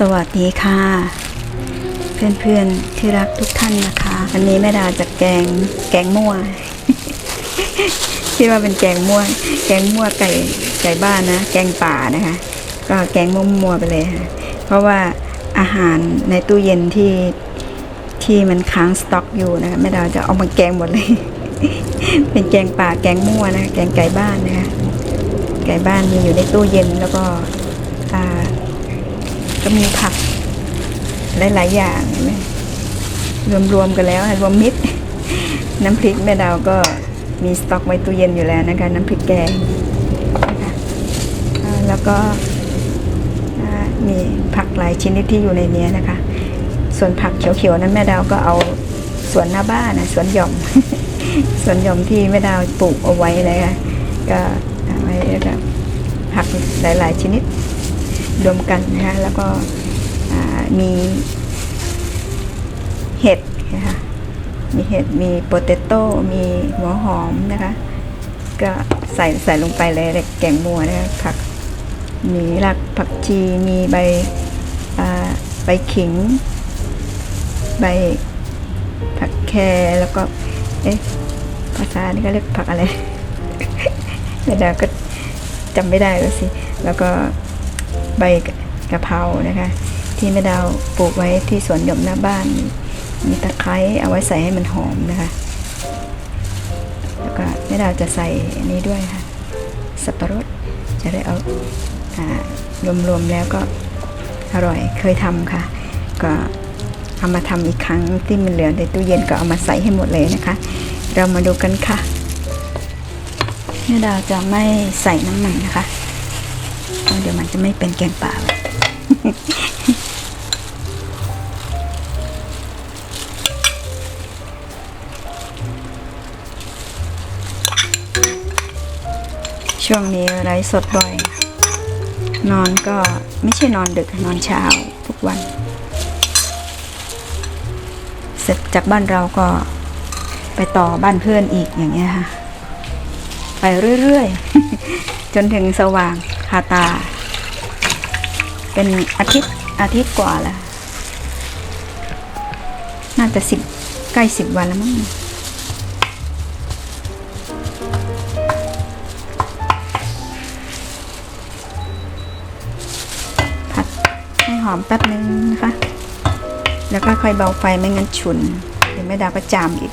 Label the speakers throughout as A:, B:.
A: สวัสดีค่ะ เพื่อนๆที่รักทุกท่านนะคะวันนี้แม่ดาจะแกงแกงมั่วคิดว่าเป็นแกงมั่ว แกงมั่วไก่ไก่บ้านนะ แกงป่านะคะ ก็แกงมั่วๆไปเลยค่ะ เพราะว่าอาหารในตู้เย็นที่ที่มันค้างสต็อกอยู่นะคะแม่ดาจะเอามาแกงหมดเลย เป็นแกงป่าแกงมั่วนะ แกงไก่บ้านนะคะ ไก่บ้านมีอยู่ในตู้เย็นแล้วก็ ก็มีผัก หลาย ๆ อย่างเห็นไหมรวม ๆ กันแล้วอะรวมมิตร น้ำพริกแม่ดาวก็มีสต็อกไว้ตู้เย็นอยู่แล้วนะคะ น้ำพริกแกงนะคะอ่แล้วก็มีผักหลายชนิดที่อยู่ในนี้นะคะ ส่วนผักเขียวๆนั้นแม่ดาวก็เอาสวนหน้าบ้านนะสวนหย่อมสวนหย่อมที่แม่ดาวปลูกเอาไว้เลยค่ะก็เอาไว้แล้วก็ผักหลาย ๆ ชนิด รวมกันนะคะแล้วก็มีเห็ดนะคะมีเห็ดมีโปเตโต้มีหัวหอมนะคะ ก็ใส่ใส่ลงไปเลยแกงมัวนะคะผักมีรากผักชีมีใบใบขิง ใบผักแครแล้วก็เอ๊ะภาษานี่ก็เรียกผักอะไรเดี๋ยวก็จำไม่ได้แล้วสิ แล้วก็ ใบกะเพรานะคะ ที่แม่ดาวปลูกไว้ที่สวนหย่อมหน้าบ้าน มีตะไคร้เอาไว้ใส่ให้มันหอมนะคะ แล้วก็แม่ดาวจะใส่อันนี้ด้วยค่ะ สับปะรดจะได้เอาอารวมๆแล้วก็อร่อยเคยทำค่ะ ก็เอามาทำอีกครั้งที่มันเหลือในตู้เย็นก็เอามาใส่ให้หมดเลยนะคะ เรามาดูกันค่ะแม่ดาวจะไม่ใส่น้ำมันนะคะ เดี๋ยวมันจะไม่เป็นแกงป่าช่วงนี้ไลฟ์สดบ่อย นอนก็ไม่ใช่นอนดึกนอนเช้าทุกวัน เสร็จจากบ้านเราก็ไปต่อบ้านเพื่อนอีกอย่างเงี้ยค่ะ ไปเรื่อยๆ จนถึงสว่างาตา เป็นอาทิตย์อาทิตย์กว่าแล้วน่าจะสิบใกล้สิบวันแล้วมั้งผัดให้หอมแป๊บนึงนะคะ แล้วก็ค่อยเบาไฟไม่งั้นฉุนเดี๋ยวแม่ดาก็จามอีก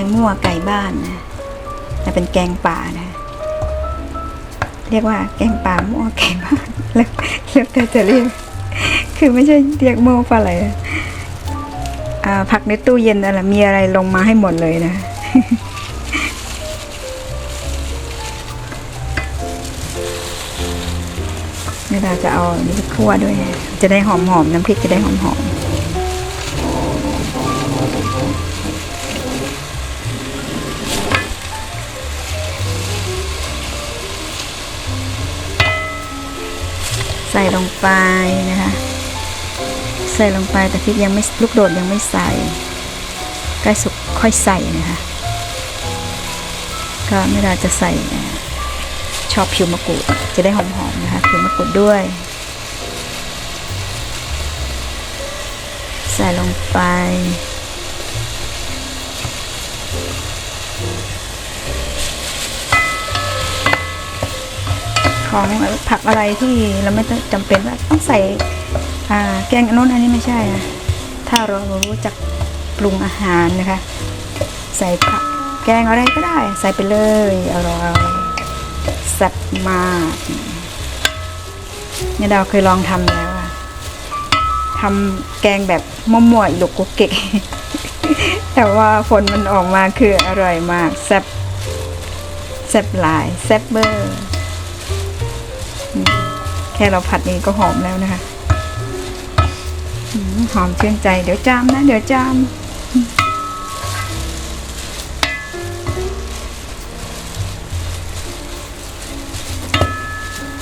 A: งมั่วไก่บ้านนะแต่เป็นแกงป่านะ เรียกว่าแกงป่ามั่วไก่บ้านแล้วแล้วแต่จะเรียก คือไม่ใช่เรียกมั่วปลาอะไรอะอ่าผักในตู้เย็นอะไรมีอะไรลงมาให้หมดเลยนะแม่ดาจะเอานนี้ไปคั่วด้วย จะได้หอมๆน้ำพริกจะได้หอมๆ ใส่ลงไปนะคะ ใส่ลงไปแต่พริกยังไม่ลูกโดดยังไม่ใส่ใกล้สุกค่อยใส่นะคะ ก็แม่ดาจะใส่ชอบผิวมะกรูดจะได้หอมๆนะคะผิวมะกรูดด้วย ใส่ลงไป ของผักอะไรที่เราไม่ต้องจำเป็นว่าต้องใส่แกงอันนู้นอันนี้ไม่ใช่นะถ้าเรารู้จักปรุงอาหารนะคะ ใส่ผักแกงอะไรก็ได้ ใส่ไปเลยอร่อยแซ่บมากเนี่ยดาวเคยลองทำแล้วอะทำแกงแบบมั่วๆอีลูกกุกเกะแต่ว่าผลมันออกมาคืออร่อยมากแซ่บแซ่บหลายแซ่บเบอร์ ค่เราผัดนี้ก็หอมแล้วนะคะหอมชื่นใจ เดี๋ยวจามนะ เดี๋ยวจาม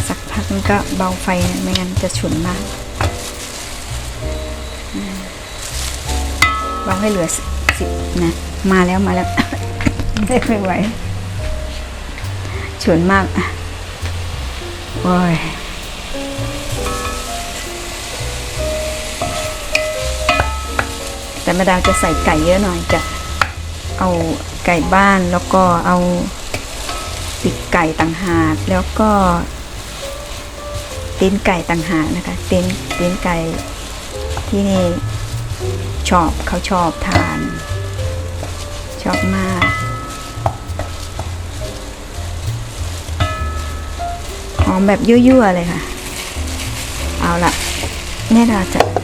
A: สักพักก็เบาไฟนะไม่งั้นจะฉุนมากเบาให้เหลือสิบนะ มาแล้วมาแล้วไม่ไหวฉุนมากอะโอ้ย แต่แม่ดาวจะใส่ไก่เยอะหน่อยจะเอาไก่บ้านแล้วก็เอาปีกไก่ต่างหากแล้วก็ตีนไก่ต่างหากนะคะตีนตีนไก่ที่นี่ชอบเขาชอบทาน ชอบมาก หอมแบบยั่วๆเลยค่ะ เอาละแม่ดาวจะ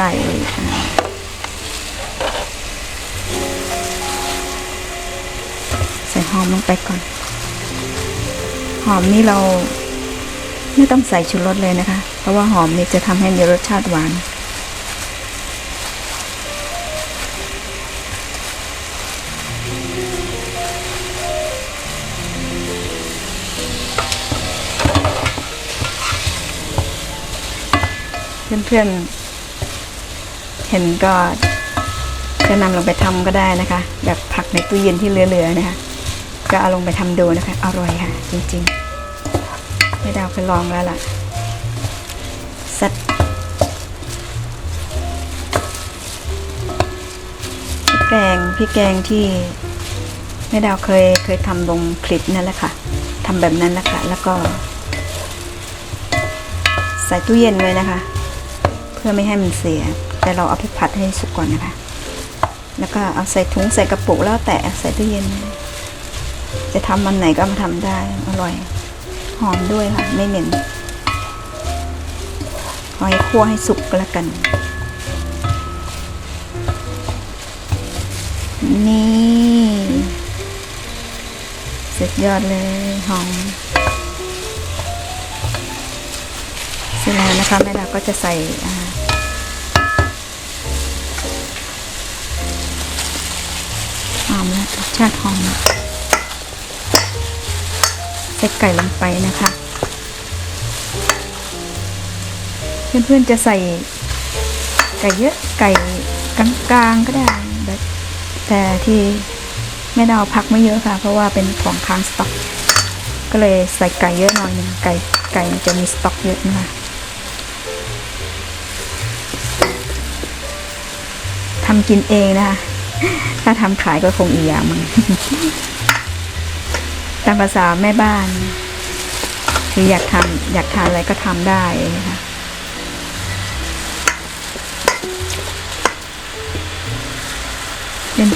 A: ใส่อ่าใส่หอมลงไปก่อน หอมนี่เราไม่ต้องใส่ชูรสเลยนะคะ เพราะว่าหอมนี่จะทำให้มีรสชาติหวานเพื่อนๆ เห็นก็จะนำลงไปทำก็ได้นะคะ แบบผักในตู้เย็นที่เหลือๆนะคะ ก็เอาลงไปทำดูนะคะ อร่อยค่ะ จริงๆ ไม่ดาวเคยลองแล้วล่ะสัตแกงพริกแกงที่แม่ดาวเคยเคยทำลงคลิปนั่นแหละค่ะทำแบบนั้นแหละค่ะแล้วก็ ใส่ตู้เย็นเลยนะคะ เพื่อไม่ให้มันเสีย แต่เราเอาไปผัดให้สุกก่อนนะคะ แล้วก็เอาใส่ถุงใส่กระปุกแล้วแต่ใส่ตู้เย็น จะทำวันไหนก็มาทำได้อร่อย หอมด้วยค่ะ ไม่เหม็นหอยคั่วให้สุกก็แล้วกัน นี่สุดยอดเลยหอมเสร็จแล้วนะคะแม่ดาก็จะใส่ อ่าหอมแล้วรสชาติหอมใส่ไก่ลงไปนะคะ เพื่อนๆจะใส่ไก่เยอะไก่กลางๆก็ได้ แต่ที่แม่ดาวพักไม่เยอะค่ะ เพราะว่าเป็นของค้างสต็อก ก็เลยใส่ไก่เยอะหน่อยนึงไก่ไก่จะมีสต็อกเยอะนะคะทำกินเองนะคะ ถ้าทำขายก็คงอีกอย่างมั้งตามภาษาแม่บ้าน คืออยากทำอยากทานอะไรก็ทำได้นะคะ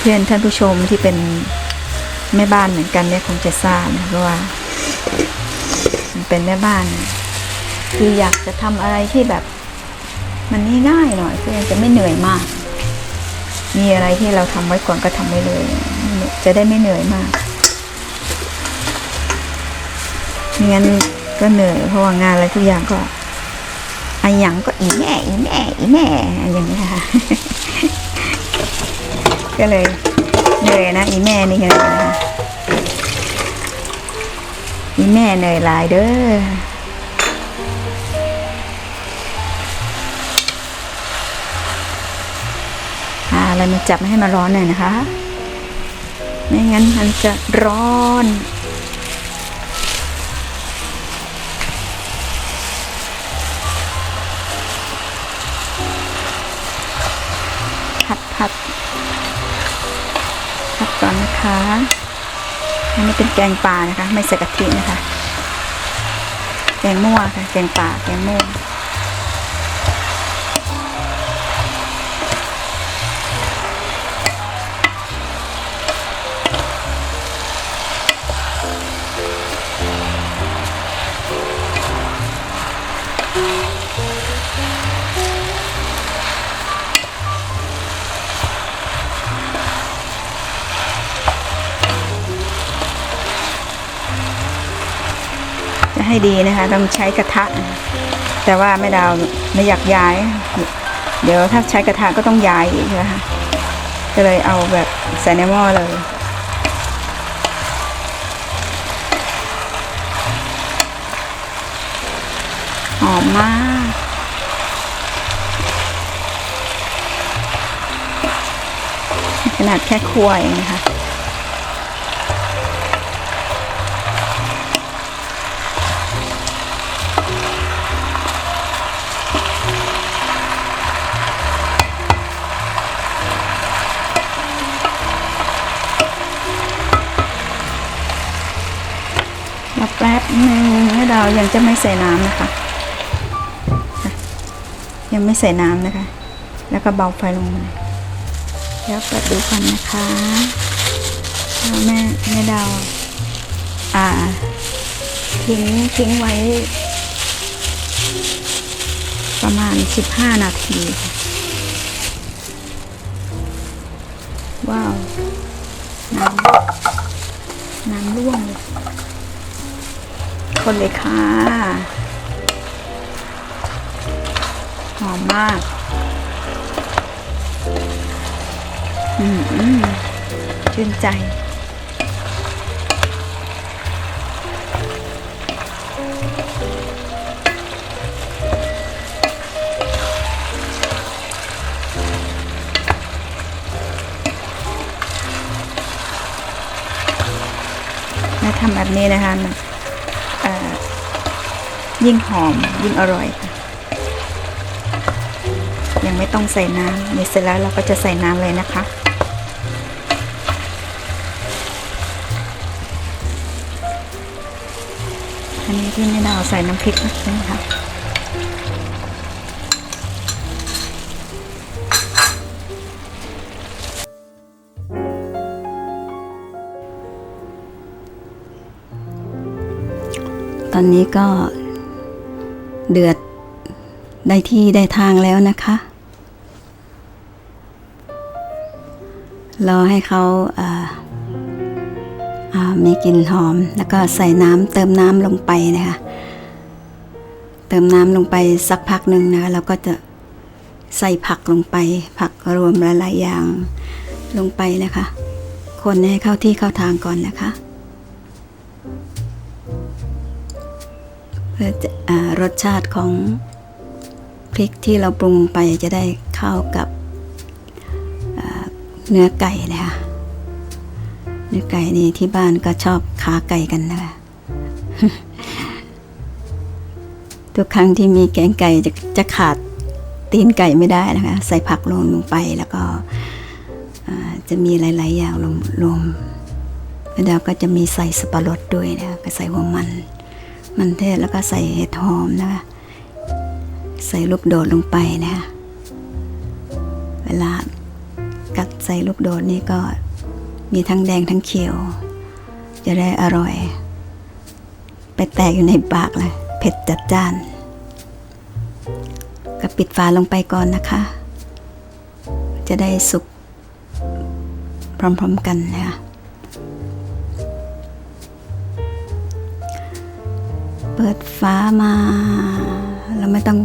A: เพื่อนๆท่านผู้ชมที่เป็นแม่บ้านเหมือนกันเนี่ยคงจะทราบนะเพราะว่ามันเป็นแม่บ้าน คืออยากจะทำอะไรที่แบบ มันง่ายๆหน่อยเพื่อนจะไม่เหนื่อยมาก มีอะไรที่เราทำไว้ก่อนก็ทำไว้เลย จะได้ไม่เหนื่อยมากไม่งั้นก็เหนื่อยเพราะว่างานอะไรทุกอย่างก็อะหยังก็อีแม่อีแม่อีแม่อย่างนี้ค่ะ ก็เลยเหนื่อยนะอีแม่นี่เลยนะคะอีแม่เหนื่อยหลายเด้อ อะไรมาจับไม่ให้มันร้อนหน่อยนะคะ ไม่งั้นมันจะร้อนผัดผัดผัดก่อนนะคะอันนี้เป็นแกงป่านะคะ ไม่ใส่กะทินะคะ แกงมั่วค่ะ แกงป่าแกงมั่ว ให้ดีนะคะ ต้องใช้กระทะ แต่ว่าแม่ดาวไม่อยากย้าย เดี๋ยวถ้าใช้กระทะก็ต้องย้ายอีกนะคะก็เลยเอาแบบใส่ในหม้อเลย หอมมาก ขนาดแค่ครัวเองนะคะ จะไม่ใส่น้ำนะคะ ยังไม่ใส่น้ำนะคะ แล้วก็เบาไฟลงมาหน่อยแล้วเปิดดูกันนะคะแม่แม่ดาวอ่าทิ้งทิ้งไว้ ประมาณ 15 นาทีค่ะว้าว น้ำน้ำร่วงเลย คนเลยค่ะ หอมมาก อืมชื่นใจแล้วทำแบบนี้นะคะ ยิ่งหอมยิ่งอร่อยค่ะ ยังไม่ต้องใส่น้ำนี่เสร็จแล้วเราก็จะใส่น้ำเลยนะคะ อันนี้ที่แม่ดาวใส่น้ำพริกนะคะตอนนี้ก็ เดือดได้ที่ได้ทางแล้วนะคะ รอให้เขาอ่าอ่ามีกลิ่นหอม แล้วก็ใส่น้ำเติมน้ำลงไปนะคะ เติมน้ำลงไปสักพักหนึ่งนะคะแล้วก็จะใส่ผักลงไป ผักรวมหลายๆอย่างลงไปนะคะ คนให้เข้าที่เข้าทางก่อนนะคะ พื่ออรสชาติของพริกที่เราปรุงไปจะได้เข้ากับเนื้อไก่นะคะเนื้อไก่นี่ที่บ้านก็ชอบขาไก่กันนะคะทุกครั้งที่มีแกงไก่จะจะขาดตีนไก่ไม่ได้นะคะ ใส่ผักลงลงไปแล้วก็จะมีหลาย ๆ อย่างลงลงแล้วก็จะมีใส่สับปะรดด้วยนะคะก็ใส่หัวมัน มันเทศแล้วก็ใส่เห็ดหอมนะคะ ใส่ลูกโดดลงไปนะคะเวลากัดใส่ลูกโดดนี่ก็มีทั้งแดงทั้งเขียว จะได้อร่อย ไปแตกอยู่ในปากเลยเผ็ดจัดจ้านก็ปิดฝาลงไปก่อนนะคะ จะได้สุกพร้อมๆกันนะคะ ปิดฟ้ามา เราไม่ต้อง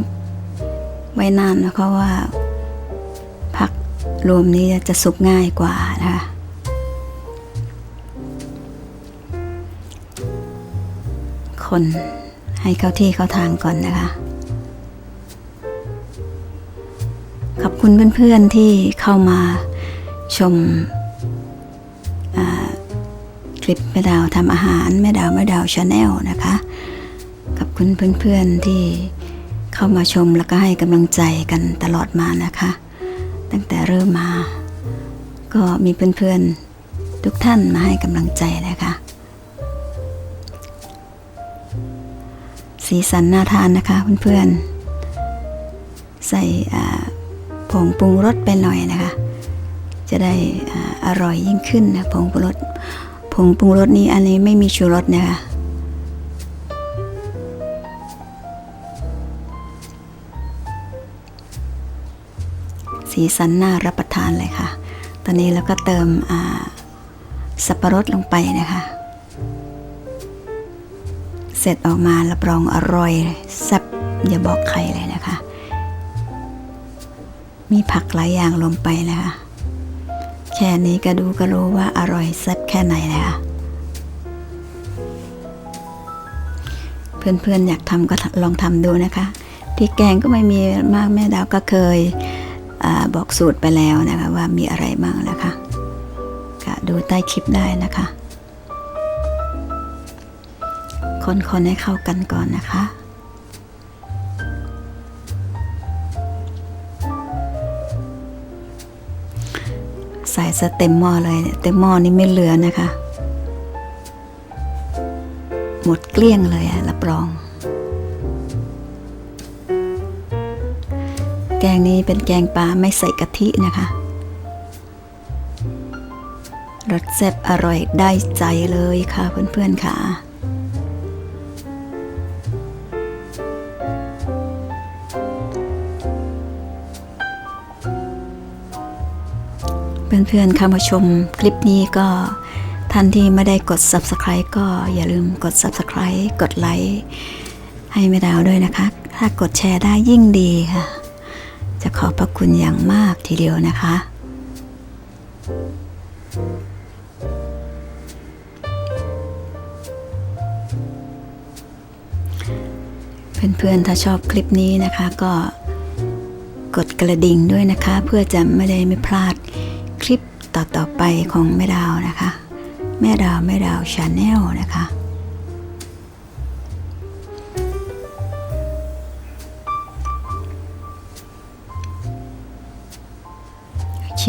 A: ไว้นานนะเพราะว่า ผักรวมนี้จะสุกง่ายกว่านะคะคนให้เข้าที่เข้าทางก่อนนะคะ ขอบคุณเพื่อนๆที่เข้ามาชมคลิปแม่ดาวทำอาหารแม่ดาวแม่ดาวชาแนลนะคะ คุณเพื่อนๆที่เข้ามาชมแล้วก็ให้กำลังใจกันตลอดมานะคะ ตั้งแต่เริ่มมา ก็มีเพื่อนๆทุกท่านมาให้กำลังใจนะคะสีสันน่าทานนะคะเพื่อนๆ ใส่ผงปรุงรสไปหน่อยนะคะ จะได้ออร่อยยิ่งขึ้นนะผงปรุงรสผงปรุงรสนี้อันนี้ไม่มีชูรสนะคะ สีสันน่ารับประทานเลยค่ะ ตอนนี้เราก็เติมสับปะรดลงไปนะคะ เสร็จออกมารับรองอร่อยแซ่บอย่าบอกใครเลยนะคะ มีผักหลายอย่างลงไปนะคะ แค่นี้ก็ดูก็รู้ว่าอร่อยแซ่บแค่ไหนนะคะเพื่อนๆอยากทำก็ลองทำดูนะคะพริกแกงก็ไม่มีมากแม่ดาวก็เคย อบอกสูตรไปแล้วนะคะว่ามีอะไรบ้างนะคะก็ดูใต้คลิปได้นะคะ คนๆให้เข้ากันก่อนนะคะใส่สเต็มหม้อเลยเนี่ยเต็มหม้อนี่ไม่เหลือนะคะ หมดเกลี้ยงเลยอะรับรอง งนี้เป็นแกงปลาไม่ใส่กะทินะคะ รสแซ่บอร่อยได้ใจเลยค่ะเพื่อนๆค่ะ เพื่อนๆเข้ามาชมคลิปนี้ก็ท่านที่ไม่ได้กด Subscribe ก็อย่าลืมกด Subscribe กดไลค์ให้แม่ดาวด้วยนะคะ ถ้ากดแชร์ได้ยิ่งดีค่ะ จะขอบพระคุณอย่างมากทีเดียวนะคะ เพื่อนๆ ถ้าชอบคลิปนี้นะคะก็กดกระดิ่งด้วยนะคะ เพื่อจะไม่ได้ไม่พลาดคลิปต่อๆไปของแม่ดาวนะคะ แม่ดาวแม่ดาวชาแนลนะคะ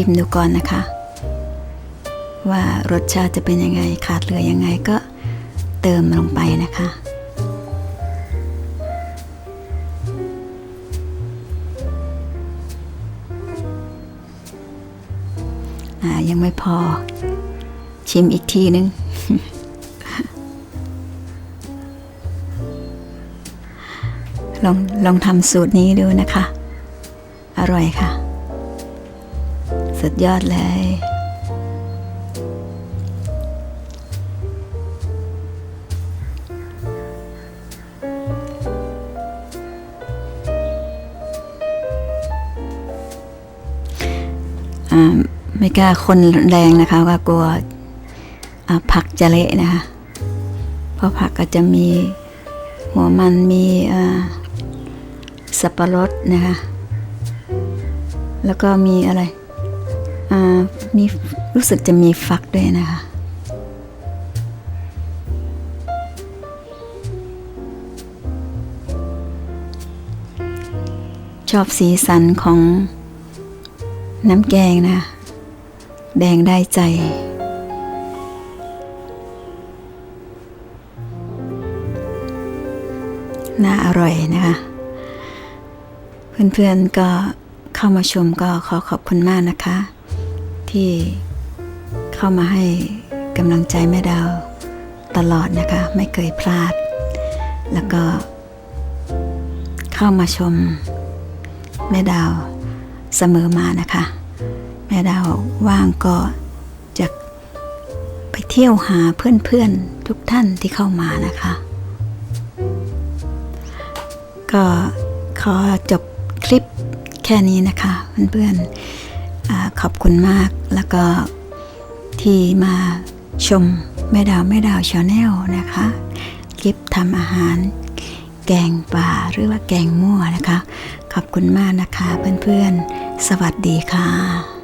A: ชิมดูก่อนนะคะ ว่ารสชาติจะเป็นยังไงขาดเหลือยังไงก็เติมลงไปนะคะยังไม่พอชิมอีกทีนึง ลองลองทำสูตรนี้ดูนะคะ อร่อยค่ะ สุดยอดเลยอ่าไม่กล้าคนแรงนะคะว่ากลัวอ่าผักจะเละนะคะ เพราะผักก็จะมีหัวมันมีอ่าสับปะรดนะคะ แล้วก็มีอะไร มีรู้สึกจะมีฟักด้วยนะคะ ชอบสีสันของน้ำแกงนะ แดงได้ใจน่าอร่อยนะคะ เพื่อนๆก็เข้ามาชมก็ขอขอบคุณมากนะคะ ที่เข้ามาให้กำลังใจแม่ดาวตลอดนะคะ ไม่เคยพลาด แล้วก็ เข้ามาชมแม่ดาวเสมอมานะคะ แม่ดาวว่างก็จะไปเที่ยวหาเพื่อนๆทุกท่านที่เข้ามานะคะ ก็ขอจบคลิปแค่นี้นะคะเพื่อนๆ ขอบคุณมากแล้วก็ที่มาชมแม่ดาวแม่ดาวชาแนลนะคะ คลิปทำอาหาร แกงป่าหรือว่าแกงมั่วนะคะ ขอบคุณมากนะคะเพื่อนๆ สวัสดีค่ะ